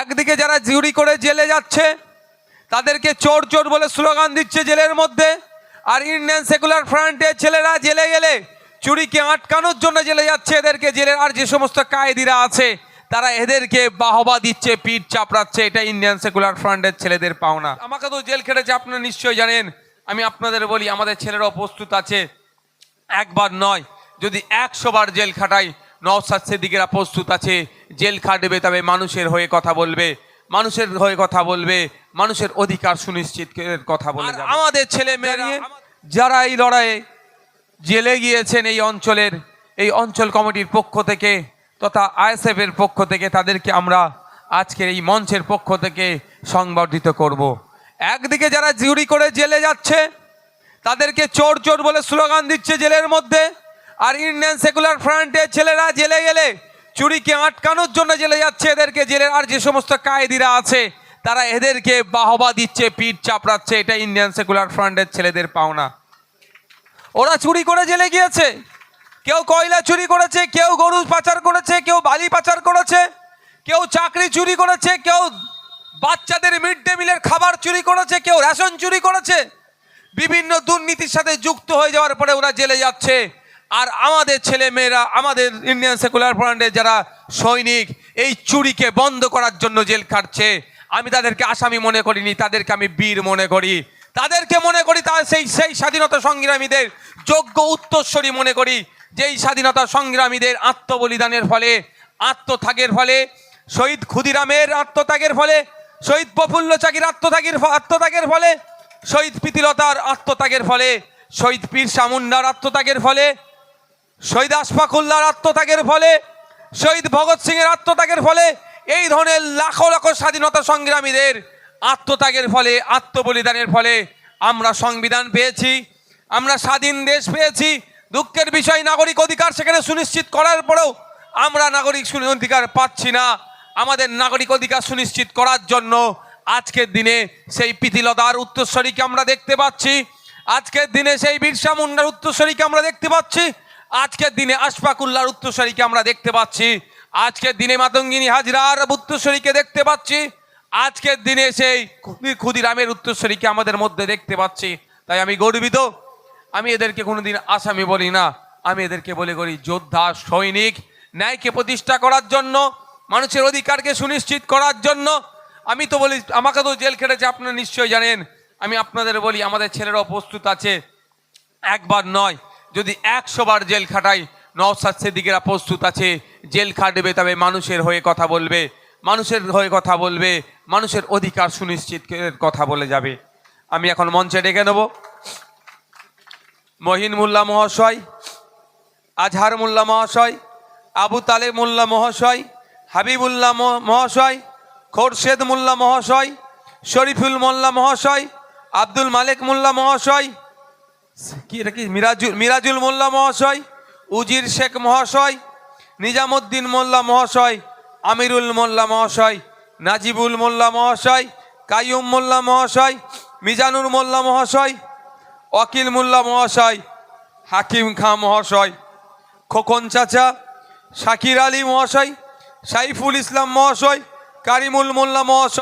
একদিকে যারা চুরি করে জেলে যাচ্ছে, তাদেরকে চোর চোর বলে স্লোগান দিচ্ছে জেলের মধ্যে, আর ইন্ডিয়ান সেকুলার ফ্রন্টের ছেলেরা জেলে গেলে চুরিকে আটকানোর জন্য জেলে যাচ্ছে এদেরকে জেলের আর যে সমস্ত কায়েদিরা আছে, তারা এদেরকে বাহবা দিচ্ছে, পিঠ চাপড়াচ্ছে, এটা ইন্ডিয়ান সেকুলার ফ্রন্টের ছেলেদের পাওনা। আমাকে তো জেল খেটেছে আপনারা নিশ্চয়ই জানেন, আমি আপনাদের বলি, আমাদের ছেলেরাও প্রস্তুত আছে, একবার নয়, যদি একশো বার জেল খাটাই নওসাদ সিদ্দিকেরা প্রস্তুত আছে। জেল খাটবে তবে মানুষের হয়ে কথা বলবে। মানুষের হয়ে কথা বলবে মানুষের অধিকার সুনিশ্চিত কথা বলে আমাদের ছেলে মেয়ে যারা এই লড়াইয়ে জেলে গিয়েছেন এই অঞ্চলের এই অঞ্চল কমিটির পক্ষ থেকে তথা আইএসএফ এর পক্ষ থেকে তাদেরকে আমরা আজকের এই মঞ্চের পক্ষ থেকে সংবর্ধিত করব। একদিকে যারা চুরি করে জেলে যাচ্ছে তাদেরকে চোর চোর বলে স্লোগান দিচ্ছে জেলের মধ্যে। আর ইন্ডিয়ান সেকুলার ফ্রন্টের ছেলেরা জেলে গেলে, চুরিকে আটকানোর জন্য জেলে যাচ্ছে এদেরকে জেলের আর যে সমস্ত কায়েদিরা আছে, তারা এদেরকে বাহবা দিচ্ছে, পিঠ চাপড়াচ্ছে, এটা ইন্ডিয়ান সেকুলার ফ্রন্টের ছেলেদের পাওনা। ওরা চুরি করে জেলে গিয়েছে। কেউ কয়লা চুরি করেছে, কেউ গরু পাচার করেছে, কেউ বালি পাচার করেছে, কেউ চাকরি চুরি করেছে, কেউ বাচ্চাদের মিড ডে মিলের খাবার চুরি করেছে, কেউ রেশন চুরি করেছে। বিভিন্ন দুর্নীতির সাথে যুক্ত হয়ে যাওয়ার পরে ওরা জেলে যাচ্ছে। আর আমাদের ছেলে মেয়েরা, আমাদের ইন্ডিয়ান সেকুলার ফ্রন্টের যারা সৈনিক, এই চুরিকে বন্ধ করার জন্য জেল খাটছে, আমি তাদেরকে আসামি মনে করিনি, তাদেরকে আমি বীর মনে করি। তাদেরকে মনে করি তার সেই সেই স্বাধীনতা সংগ্রামীদের যোগ্য উত্তরস্বরী মনে করি, যেই স্বাধীনতা সংগ্রামীদের আত্মবলিদানের ফলে, আত্মত্যাগের ফলে, শহীদ ক্ষুদিরামের আত্মত্যাগের ফলে, শহীদ প্রফুল্ল চাকির আত্মত্যাগের আত্মত্যাগের ফলে, শহীদ প্রীতিলতার আত্মত্যাগের ফলে, শহীদ পীর সামুন্ডার আত্মত্যাগের ফলে শহীদ আশফাকুল্লার আত্মত্যাগের ফলে, শহীদ ভগৎ সিং এর আত্মত্যাগের ফলে, এই ধরনের লাখো লাখো স্বাধীনতা সংগ্রামীদের আত্মত্যাগের ফলে, আত্মবলিদানের ফলে আমরা সংবিধান পেয়েছি, আমরা স্বাধীন দেশ পেয়েছি। দুঃখের বিষয়, নাগরিক অধিকার সেখানে সুনিশ্চিত করার পরেও আমরা নাগরিক অধিকার পাচ্ছি না। আমাদের নাগরিক অধিকার সুনিশ্চিত করার জন্য আজকের দিনে সেই প্রীতিলতার উত্তরস্বরীকে আমরা দেখতে পাচ্ছি। আজকের দিনে সেই বিরসা মুন্ডার উত্তরস্বরীকে আমরা দেখতে পাচ্ছি। আজকের দিনে আশফাকুল্লার উত্তরস্বরীকে আমরা দেখতে পাচ্ছি। আজকের দিনে মাতঙ্গিনী হাজরার উত্তরস্বরীকে দেখতে পাচ্ছি। আজকের দিনে সেই ক্ষুদি- ক্ষুদিরামের উত্তরস্বরীকে আমাদের মধ্যে দেখতে পাচ্ছি। তাই আমি গর্বিত। আমি এদেরকে কোনোদিন আসামি বলি না। আমি এদেরকে বলে করি, যোদ্ধা, সৈনিক, ন্যায়কে প্রতিষ্ঠা করার জন্য, মানুষের অধিকারকে সুনিশ্চিত করার জন্য। আমি তো বলি, আমাকে তো জেল খেটেছে, আপনারা নিশ্চয়ই জানেন। আমি আপনাদের বলি, আমাদের ছেলেরাও প্রস্তুত আছে। একবার নয় যদি একশো বার জেল খাটাই, নওসাদ সিদ্দিকেরা প্রস্তুত আছে, জেল খাটবে তবে মানুষের হয়ে কথা বলবে, মানুষের হয়ে কথা বলবে, মানুষের অধিকার সুনিশ্চিত কথা বলে যাবে। আমি এখন মঞ্চে ডেকে নেব। মহিন মোল্লা মহাশয়, আজহার মোল্লা মহাশয়, আবু তালেব মোল্লা মহাশয়, হাবিবুল্লাহ ম- মহাশয়, খোরশেদ মোল্লা মহাশয়, শরীফুল মোল্লা মহাশয়, আব্দুল মালিক মোল্লা মহাশয় কি এটা কি? মিরাজুল মিরাজুল মোল্লা মহাশয়, উজির শেখ মহাশয়, নিজামুদ্দিন মোল্লা মহাশয়, আমিরুল মোল্লা মহাশয়, নাজিবুল মোল্লা মহাশয়, কাইয়ুম মোল্লা মহাশয়, মিজানুর মোল্লা মহাশয়, অকিল মোল্লা মহাশয়, হাকিম খাঁ মহাশয়, খোকন চাচা, শাকির আলী মহাশয়, সাইফুল ইসলাম মহাশয়, কারিমুল মোল্লা মহাশয়।